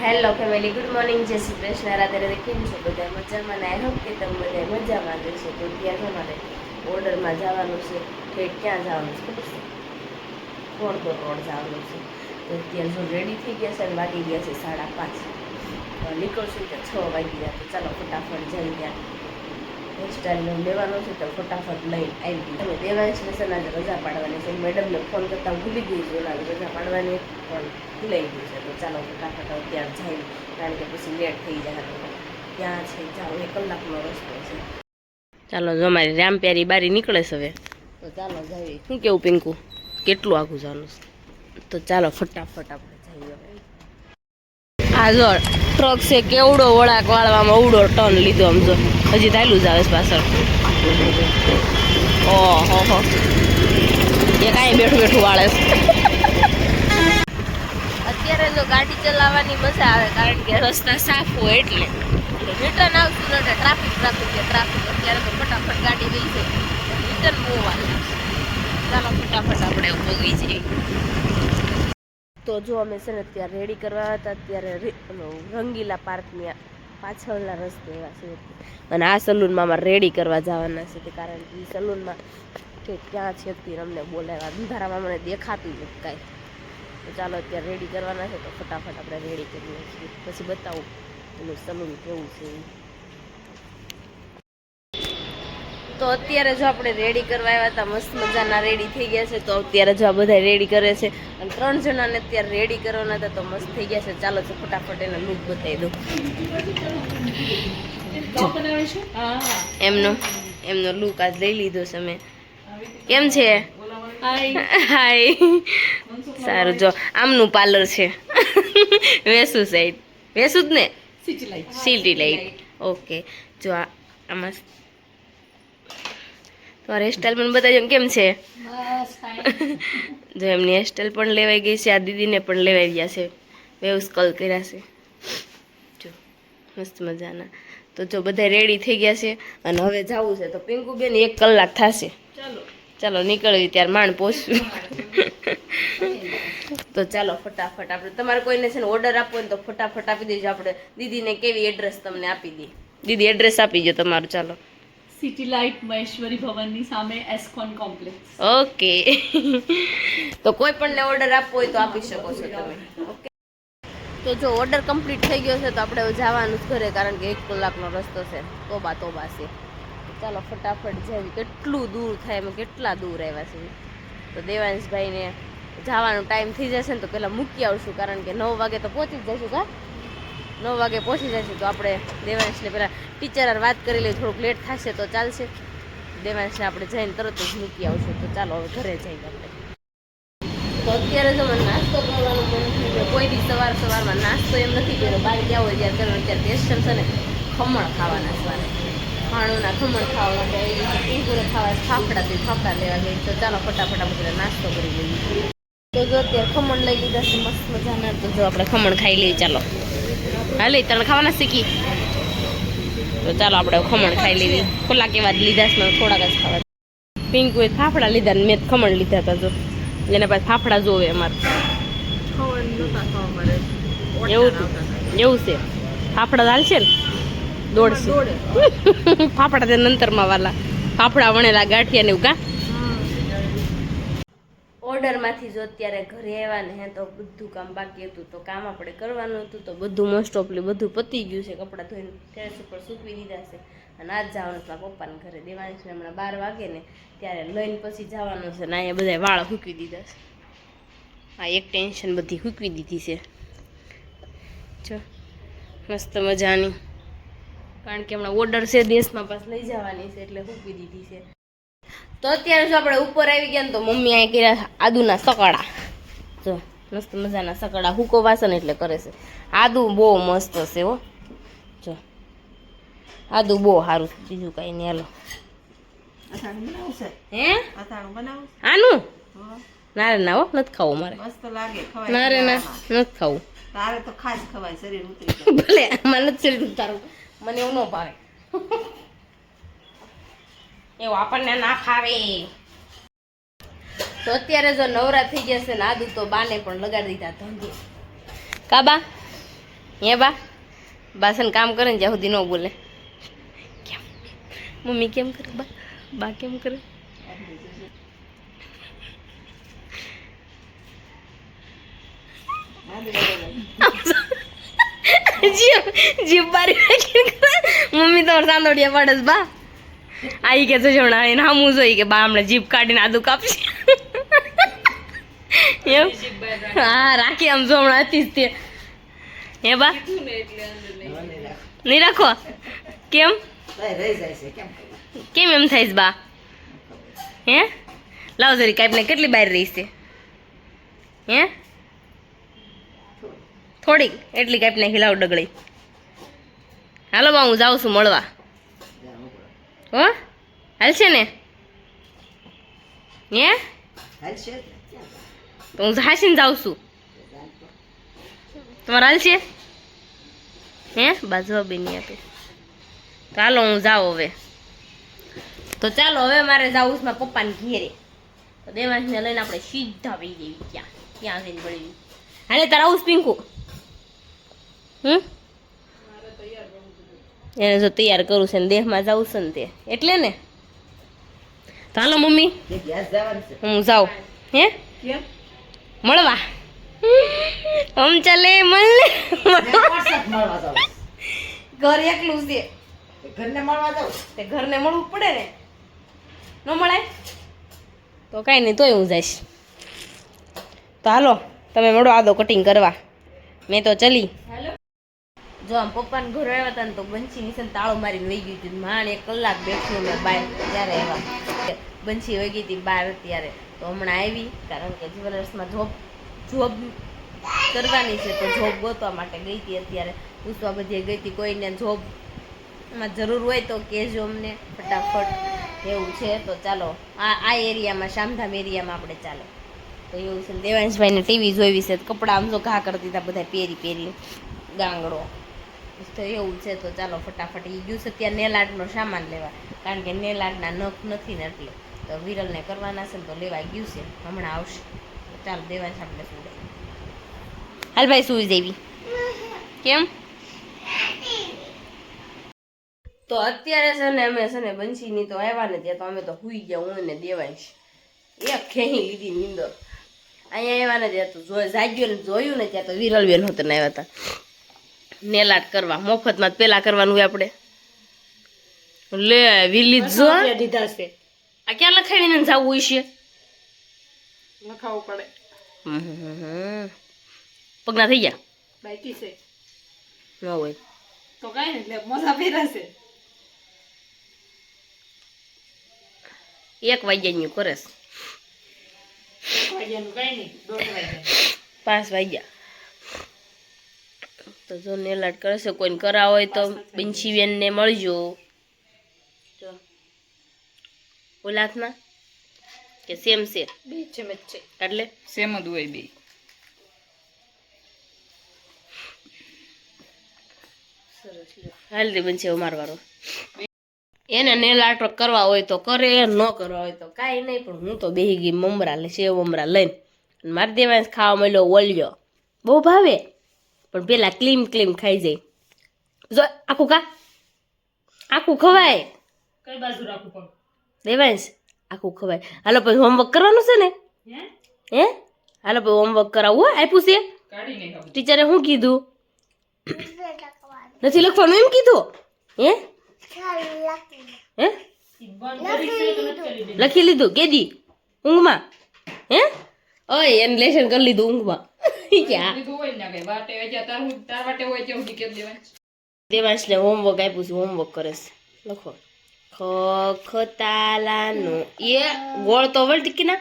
Hello family good morning જય શ્રી કૃષ્ણ. રાધે રાધે. કેમ છો? બધા મજામાં ને? આઈ હોપ કે તમે બધા મજામાં જ છો તો ત્યાં તમારે ઓર્ડરમાં જવાનું છે. કે ક્યાં જવાનું છે? ખબર છે? ખોડદો રોડ જવાનું છે? તો ત્યાં જો રેડી થઈ ગયા છે અને વાગી ગયા છે સાડા પાંચ. નીકળશું તો છ વાગી ગયા તો ચાલો ફટાફટ જઈ ત્યાં. હેરસ્ટાઈલ લેવાનો છે તો ફટાફટ લઈને આવી ગઈ તમે તેના ને સર આજે રજા પાડવાની છે? મેડમને ફોન કરતા ભૂલી ગઈ છું એના રજા પાડવાની પણ ભૂલાઈ ગયું છે. તો ચાલો ફટાફટ ત્યાં જઈ કારણ કે પછી લેટ થઈ જાય ત્યાં છે જાઓ એક કલાકનો રસ્તો છે. ચાલો જો મારી રામ પ્યારી બારી નીકળે છે હવે. તો ચાલો જઈએ. શું કેવું પિંકુ? કેટલું આઘું જવાનું છે? તો ચાલો ફટાફટ આપણે. આ જો ટ્રક છે કેવડો વળાક વાળવામાં અવડો ટર્ન લીધો આમ હજી ચાલ્યું જ આવે છે પાછળ. ઓહો હો. એ કાંઈ બેઠું બેઠું વાળે અત્યારે જો ગાડી ચલાવવાની મજા આવે કારણ કે રસ્તા સાફ હોય એટલે. રિટર્ન આવતું નથી ટ્રાફિક ટ્રાફિક છે ટ્રાફિક અત્યારે તો ફટાફટ ગાડી ગઈ છે. રિટર્ન બહુ વાર ચાલો ફટાફટ આપણે પગી જઈએ. તો જો અમે છે ને ત્યાં રેડી કરવા હતા ત્યારે રંગીલા પાર્કની પાછળના રસ્તે એવા છે. અને આ સલૂનમાં અમારે રેડી કરવા જવાના છે, કારણ કે એ સલૂનમાં કે ક્યાં છે તે અમને બોલાવ્યા. અંધારામાં મને દેખાતું જ કાંઈ. તો ચાલો અત્યારે રેડી કરવાના છે, તો ફટાફટ આપણે રેડી કરીએ છીએ. પછી બતાવું, એનું સલૂન કેવું છે એ. તો અત્યારે જો આપણે રેડી કરવા આવ્યા હતા મસ્ત મજાના રેડી થઈ ગયા છે તો અત્યારે જો આ બધા રેડી કરે છે. અને ત્રણ જણાને અત્યારે રેડી કરવાના હતા તો મસ્ત થઈ ગયા છે. ચાલો જો ફટાફટ એનો લુક બતાવી દઉં. એમનો એમનો લુક આજ લઈ લીધો છે મેં. કેમ છે? હાય સારું જો આમનું પાર્લર છે. વેસુ સાઈડ વેસુ જ ને? સિટી લાઈટ ઓકે જો આ આમાં તો હેરસ્ટાઈલ પણ બતાવજો કેમ છે? જો એમની હેરસ્ટાઈલ પણ લેવાઈ ગઈ છે આ દીદીને પણ લેવાઈ ગયા છે. વેવ સ્કલ કર્યા છે. જો મસ્ત મજાના. તો જો બધા રેડી થઈ ગયા છે અને હવે જવું છે. તો પિંકુ બેન એક કલાક થશે. ચાલો. નીકળવી ત્યારે માંડ પહોંચશું તો ચાલો ફટાફટ આપણે તમારે કોઈને છે ને ઓર્ડર આપવો ને તો ફટાફટ આપી દેજો. આપણે દીદીને કેવી એડ્રેસ તમને આપી દઈએ. દીદી એડ્રેસ આપી દો તમારું ચાલો. સિટી લાઇટ મહેશ્વરી ભવનની સામે એસ્કોન કોમ્પ્લેક્સ. ઓકે. તો કોઈ પણને ઓર્ડર આપવો હોય તો આપી શકો છો તમે. ઓકે. તો જો ઓર્ડર કમ્પ્લીટ થઈ ગયો છે તો આપણે જવાનું ઘરે કારણ કે એક કલાકનો રસ્તો છે. તોબા તોબા છે. ચાલો ફટાફટ જઈએ કેટલું દૂર થાય એમાં કેટલા દૂર આવ્યા છે. તો દેવાંશભાઈને જવાનો ટાઈમ થઈ જશે ને તો પહેલાં મૂકી આવશું કારણ કે નવ વાગે તો પહોંચી જ જઈશું, કા? નવ વાગે પહોંચી જઈશું તો આપણે દેવાંશને પહેલાં ટીચર વાત કરી લઈએ, થોડુંક લેટ થશે તો ચાલશે. દેવાંશને આપણે જઈને તરત જ મૂકી આવશું, તો ચાલો હવે ઘરે જઈએ આપણે. તો અત્યારે તો મને નાસ્તો કરવાનું મન થયું કોઈ દી સવાર સવારમાં નાસ્તો એમ નથી કર્યો. બહાર ગયા હોય ત્યારે કરવાનું, અત્યારે ટેસ્ટ છે ને, ખમણ ખાવાના સવારે ખાણુંના ખમણ ખાવા માટે એવી રીતે ખાવા ફાફડાથી ફાફડા લેવા ગઈ. તો ચાલો ફટાફટ આપણે નાસ્તો કરી લઈએ. તો જો અત્યારે ખમણ લઈ લીધા છે, મસ્ત મજાના. તો જો આપણે ખમણ ખાઈ લઈએ, ચાલો. હાલે તને ખાવાના શીખી. તો ચાલો આપણે ખમણ ખાઈ લેવી. ખોલા કેવા લીધા છે થોડાક જ ખાવા પિંકુએ ફાફડા લીધા ને મેં ખમણ લીધા હતા જો. એના પાછા ફાફડા જોવે અમારે. એવું એવું છે. ફાફડા ચાલશે ને? દોડશે. ફાફડા તે નંતરમાં વાલા. ફાફડા વણેલા ગાંઠિયા ને એવું કા? ઓર્ડરમાંથી જો અત્યારે ઘરે આવ્યા ને હે તો બધું કામ બાકી હતું. તો કામ આપણે કરવાનું હતું તો બધું મોસ્ટ ઓફલી બધું પતી ગયું છે. કપડાં ધોઈને ટેરેસ ઉપર સૂકવી દીધા છે. અને આજ જવાનું મારા પપ્પાને ઘરે. દેવાની છે હમણાં બાર વાગે ને ત્યારે લઈને પછી જવાનું છે ને અહીંયા બધા વાળ હૂકવી દીધા છે. આ એક ટેન્શન બધી હૂકવી દીધી છે. જો, મસ્ત મજાની. કારણ કે હમણાં ઓર્ડર છે દેશમાં પાસ લઈ જવાની છે એટલે હૂકવી દીધી છે. તો અત્યારે જો આપણે ઉપર આવી ગયા ને તો મમ્મી અહીં કર્યા આદુના સકડા. જો મસ્ત મજાના સકડા હુકો વાસણ એટલે કરે છે. આદુ બહુ મસ્ત છે હો. જો આદુ બહુ સારું છે. બીજું કાંઈ નહીં હાલો. હે? આનું? હો. ના હો નથી ખાવું મારે. મસ્ત લાગે ખવાય ના. નથી ખાવું. તારે તો ખાસ ખવાય શરીર ઉતરી ભલે મને નથી શરીર ઉતારું મને એવું ન ભાવે. એવું આપણને ના ફાવે. તો અત્યારે જો નવરા થઈ ગયા છે ને આદુ તો બાને પણ લગાડી દીધા ધંધે કાબા હે બા? બાસન કામ કરે ને જ્યાં સુધી ન બોલે. કેમ? મમ્મી કેમ કરે બા? બા કેમ કરે? જીવ જીવ બારી મમ્મી તો સાંદોડિયા પાડે બા. આઈ કે જોણા, એને હામું જોઈ કે બા હમણાં જીભ કાઢીને આદુ કાપશે. એમ? હા, રાખી આમ જો હમણાં હતી તે. હે બા? નહીં રાખો? કેમ? કેમ એમ થાય બા? હે? લાવ જરી કાપને કેટલી બહાર રહી છે? હે? થોડીક. એટલી કાપી નાખી ડગળી. હાલો બા, હું જાઉં છું મળવા. હો? હાલશે ને? હે? હાલશે? તો હું હાસીને જાઉં છું. તમારે હાલશે હે? બા બી નહીં આપે તો હાલો હું જાઉં હવે. તો ચાલો હવે મારે જાઉં છું મારા પપ્પાને ઘેરે. તો દેવાંશને લઈને આપણે સીધા વહી જઈએ ક્યાં? ત્યાં જઈને પડી હાલે તારા આવું પિંકુ. હમ? એને જો તૈયાર કરું છે ને દેહમાં જવું છે ને તે. એટલે ને? તો હાલો મમ્મી હું જાઉં. હે? મળવા. હમ ચાલે મળને. વરસાદ મળવા જાવ ઘર એકલું છે. ઘરને મળવા જાઉં તે ઘરને મળવું પડે ને. ન મળે? તો કાંઈ નહીં તોય હું જઈશ. તો હાલો તમે મળો આદો કટિંગ કરવા. મેં તો ચલી. જો આમ પપ્પાને ઘરે આવ્યા હતા ને તો બંછી નીચે તાળો મારીને વહી ગયું હતું. માંડ એક કલાક બેઠું મેં બહાર ત્યારે આવ્યા બંસી વહી ગઈ હતી બહાર ત્યારે તો હમણાં આવી, કારણ કે જ્વેલર્સમાં જોબ જોબ કરવાની છે તો જોબ ગોતવા માટે ગઈ હતી અત્યારે. પૂછવા બધીએ ગઈ હતી, કોઈને જોબમાં જરૂર હોય તો કહેજો અમને ફટાફટ. એવું છે તો ચાલો, આ આ એરિયામાં, શામધામ એરિયામાં આપણે ચાલો. તો એવું છે દેવાંશભાઈને ટીવી જોઈ છે કપડાં આમ જો ઘા કરી દીધા બધા પહેરી પહેરી ગાંગડો. તો એવું છે, તો ચાલો ફટાફટ એ ગયું છે, ત્યાં આર્ટનો સામાન લેવા. કારણ કે નેલાડના નખ નથી ને એટલે. તો વિરલને કરવાના છે ને તો લેવા ગયું છે. હમણાં આવશે. તો ચાલો દેવાંશ આપણે સુડે હાલ ભાઈ સુઈ જેવી કેમ? તો અત્યારે છે ને અમે છે ને બંશીની તો આવ્યા ને ત્યાં તો અમે તો હુઈ ગયા, હું ને દેવાંશ. એક ખેહી લીધી નીંદર. અહીંયા આવ્યા ને ત્યાં તો જાગ્યો ને જોયું ને ત્યાં તો વિરલબેન હોતને આવ્યા હતા. નેલાટ કરવા મફતમાં જ પેલા કરવાનું હોય આપણે. લે વિલી જો દીધા છે. આ ક્યાં લખાવીને જવું છે? લખાવવું પડે. પગના થઈ ગયા? બાકી છે. ન હોય. તો કાંઈ નહીં એટલે મોજા પહેરાશે એક વાગ્યાનું કરે છે એક વાગ્યાનું કાંઈ નહીં દોઢ વાગ્યા. પાંચ વાગ્યા. તો જો નેલાટ કરે છે કોઈને કરાવ હોય તો બંશીબેનને મળજો જો ઓલાથના કે સેમ છે બે છે મેચ છે એટલે સેમ જ હોય બે હાલ દે બનશે મારો વારો એને નેલ આર્ટ કરવા હોય તો કરે ન કરવા હોય તો કાંઈ નહીં પણ હું તો બેહી ગઈ મમરા લે સેવ મમરા લઈને અને મારી દેવાંશ ખાવા મળ્યો ઓલ્યો બહુ ભાવે પણ પેલા ક્લીમ ક્લીમ ખાઈ જાય. જો આખું કા આખું ખવાય. કઈ બાજુ રાખું પણ? દેવાંશ આખું ખવાય. હાલો પછી હોમવર્ક કરવાનું છે ને? હે? હે? હાલો પછી હોમવર્ક કરાવવું હો આપ્યું છે. ટીચરે શું કીધું? નથી લખવાનું. એમ કીધું? હે? હે? લખી લીધું કેદી? ઊંઘમાં. હે? ઓય એને લેશન કરી લીધું ઊંઘમાં. દેવાંશને હોમવર્ક આપ્યું છે હોમવર્ક કરે છે. લખો. ખ ખ તાલાનો એ ગોળ તો વળતી કે ના.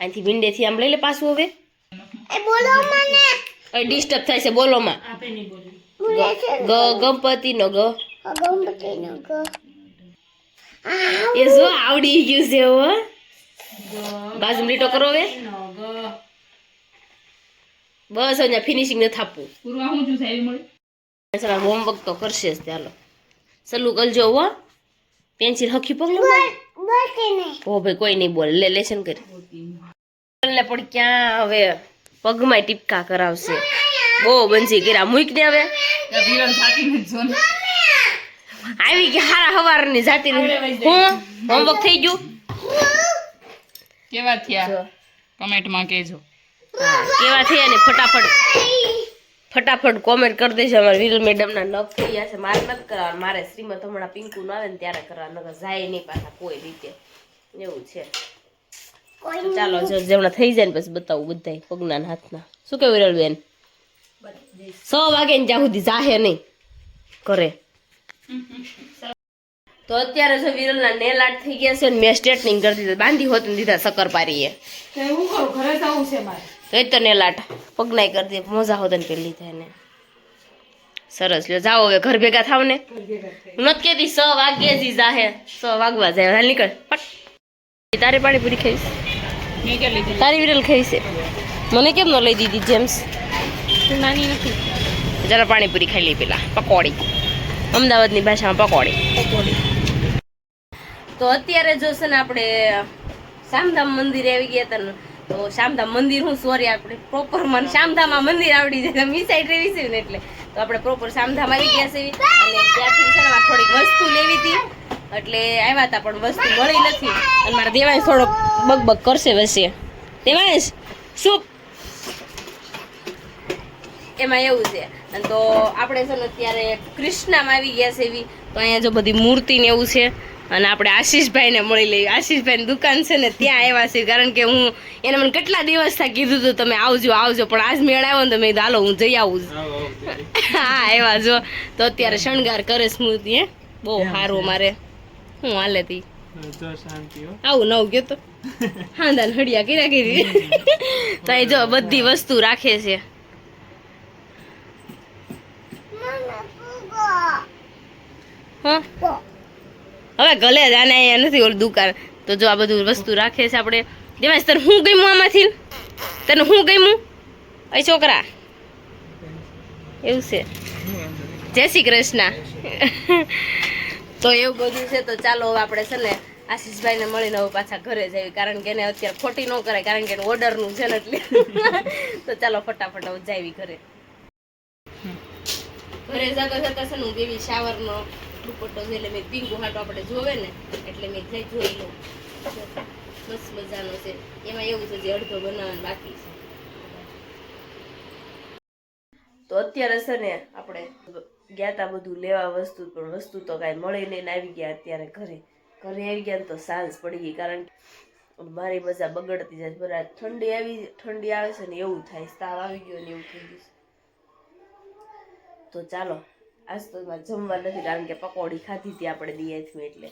અહીંથી વિંડેથી આમ લઈ લે પાછું હવે. એ ડિસ્ટર્બ થાય છે બોલોમાં આપે નહીં નો ગ ગણપતિ નો ગ. એ જો આવડી ગયું છે હો. બાજુ લીટો કરો હવે. બસ અહીંયા ફિનિશિંગ નથી આપવું. પૂરવા હું છું સાહેબ મળી. હોમવર્ક તો કરશે જ ચાલો. સલું કરજો હો. પેન્સિલ હખી પગલું ઓ ભાઈ કોઈ નહીં બોલ. લે લેશન કરી. ને પણ ક્યાં હવે પગમાં ટીપકા કરાવશે. બહુ બંજી કર્યા. મૂક ને હવે ને. આવી કે હારા હવારની જાતી હું? હોમવર્ક થઈ ગયું? કેવા થયા? કમેન્ટમાં કહેજો. કેવા થયા ને ફટાફટ ફટાફટ કોમેન્ટ કરી દેજો. અમારે વિરલ મેડમના નખ થઈ ગયા છે. મારે નથી કરવાનું. મારે શ્રીમત હમણાં પિંકુ ન આવે ને ત્યારે કરવા નગર જાય નહીં પાછા કોઈ રીતે. એવું છે. ચાલો જો જેમણા થઈ જાય ને પછી બતાવું બધાય પગના હાથના. શું કેવું વિરલ બેન સો વાગે ને જ્યાં સુધી જાહે નહીં કરે. તો અત્યારે જો વિરલના નેલ આર્ટ થઈ ગયા છે ને મેં સ્ટેટનિંગ કરી દીધા. બાંધી હોત ને દીધા શકર પારીએ હું કરું? ઘરે જવું છે મારે. તો એ તો ને લાટ. પગનાઈ કરી દે. મોજા હોત ને પેલી થાય ને. સરસ. લ્યો જાઓ હવે ઘર ભેગા થાવ ને. હું નથી કેતી સ વાગે જી જાહે. સ વાગવા જાય. હાલ નીકળ. પટ તારે પાણીપુરી ખાઈશ? મેં કે લીધી? તારી વિરલ ખાઈ છે મને કેમ ન લઈ દીધી જેમ્સ? નાની નથી. જરા પાણીપુરી ખાઈ લઈ પેલા. પકોડી. અમદાવાદની ભાષામાં પકોડી. તો અત્યારે જો છે ને આપણે સામધામ મંદિરે આવી ગયા હતા તો શામધામ મંદિર હું સોરી, આપણે પ્રોપર મને શામધામમાં મંદિર આવડી જાય મી સાઈડ રહેવી છે ને એટલે. તો આપણે પ્રોપર શામધામ આવી ગયા છે. અને ત્યાંથી છે થોડીક વસ્તુ લેવી હતી. એટલે આવ્યા હતા, પણ વસ્તુ મળી નથી. અને મારા દેવાંશ થોડોક બગબગ કરશે વસે દેવાંશ, શું? એમાં એવું છે. અને તો આપણે છે ને અત્યારે કૃષ્ણામાં આવી ગયા છે એવી. તો અહીંયા જો બધી મૂર્તિ ને એવું છે. અને આપણે આશીષભાઈને મળી લઈએ. આશીષભાઈની દુકાન છે ને ત્યાં આવ્યા છે કારણ કે હું એને મને કેટલા દિવસ થાય કીધું હતું તમે આવજો આવજો. પણ આજ મેળ આવ્યો ને તો મેં કીધું હાલો હું જઈ આવું હા આવ્યા જો. તો અત્યારે શણગાર કરે સ્મૃતિ હે? બહુ સારું મારે. હું હાલે તી. આવું નવું ગયો તો. હા દાન હડિયા કર્યા કરી તો એ જો બધી વસ્તુ રાખે છે. હા? હવે ગલે જ આને અહીંયા નથી ઓલું દુકાન. તો જો આ બધું વસ્તુ રાખે છે આપણે. દેવાંશ, તને હું ગમ્યું આમાંથી? તને હું ગમ્યું? એ છોકરા. એવું છે. જય શ્રી કૃષ્ણ. તો એવું બધું છે, તો ચાલો હવે આપણે છે ને આશીષભાઈને મળીને હવે પાછા ઘરે જઈએ. કારણ કે એને અત્યારે ખોટી ન કરાય, કારણ કે એને ઓર્ડરનું છે ને એટલે. તો ચાલો ફટાફટ હવે જાવી ઘરે. ઘરે જતા જતા છે ને હું બેબી શાવરનો દુપટ્ટો છે એટલે મેં પિંકુ હાટો આપણે જોવે ને, એટલે મેં થઈ જોઈ લઉં બસ મજાનો છે. એમાં એવું છે જે અડધો બનાવવાનું બાકી છે. તો અત્યારે છે ને આપણે ગયા તા બધું લેવા વસ્તુ, પણ વસ્તુ તો કાંઈ મળે નહીં આવી ગયા અત્યારે ઘરે. ઘરે આવી ગયા તો સાંજ પડી ગઈ, કારણ કે મારી મજા બગડતી જાય બરાબર, ઠંડી આવી, ઠંડી આવે છે ને એવું થાય, તાવ આવી ગયો ને એવું થઈ ગયું તો ચાલો આજ તો જમવા નથી, કારણ કે પકોડી ખાધી હતી આપણે દિયાથી એટલે.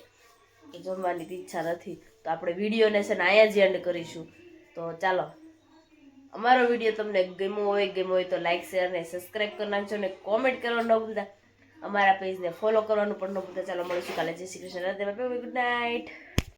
તો જમવાની ઈચ્છા નથી. તો આપણે વિડીયોને છે ને અહીંયા જ એન્ડ કરીશું. તો ચાલો. અમારો વીડિયો તમને ગમ્યો હોય ગમ્યો હોય તો લાઈક શેર ને સબસ્ક્રાઈબ કરી નાખજો ને કોમેન્ટ કરવાનું ન ભૂલતા. અમારા પેજને ફોલો કરવાનું પણ ન ભૂલતા. ચાલો, મળીશું કાલે. જય શ્રી કૃષ્ણ. Good night